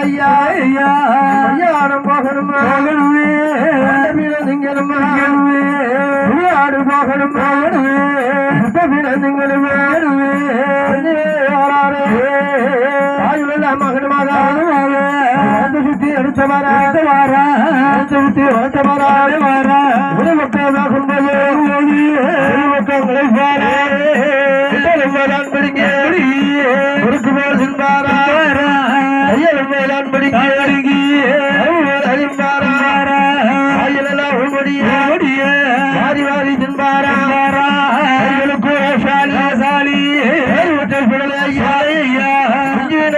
ஐயா ஐயா கல்யாணம் போகணும் போகணுமே மீன திங்கணும் போகணும் போகணுமே மீன திங்கணும் சுத்தி எடுத்த வாரா சுத்தி வாரா வாரா ஒரு மக்களாகும் போது.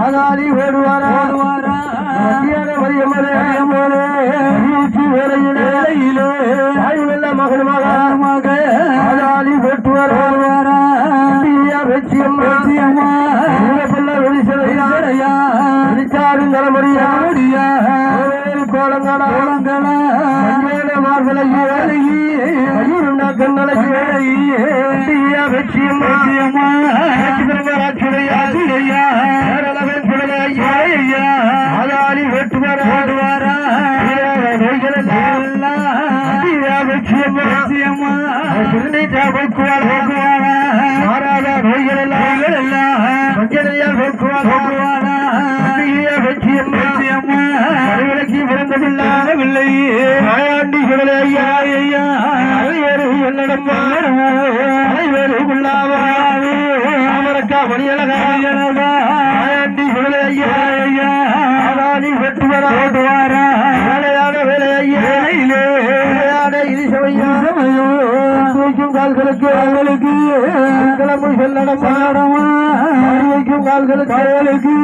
ஆதாரி ஓடுவாரா? மூச்சு வேலையிலே மகனுமாக. ஓட்டுவார்? ஓடுவாரா? வெளிச்சலையா வெளிச்சாரும் தலைமுறையா கோலங்களா? கோலங்களா? வேலையா வெச்சியம்மா வெச்சியம்மா மாறாத நோய்கள் எல்லாம் மஞ்சளையால் போக்குவார்? போக்குவாரா? வெச்சியம்மா அறிவிலக்கி பிறந்ததில்லை மாயாண்டி சுடலை ஐயா? ஐயா வேறு என்னிடம் வேறு உள்ளாவா? அமரக்கா மணியழகா? மாயாண்டி சுடலை ஐயா? வெட்டுவாரா? வைக்கும் கால்களுக்கு கால்களுக்கு. கிளம்பு செல்லடம் பாடமா வைக்கும் கால்களுக்கு கால்களுக்கு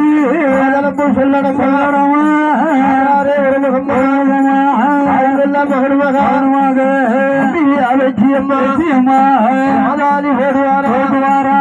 கிளம்பு செல்லடம் பாடமா மகனுமாக அவச்சியம்மா ஆதானி ஓடுவாரா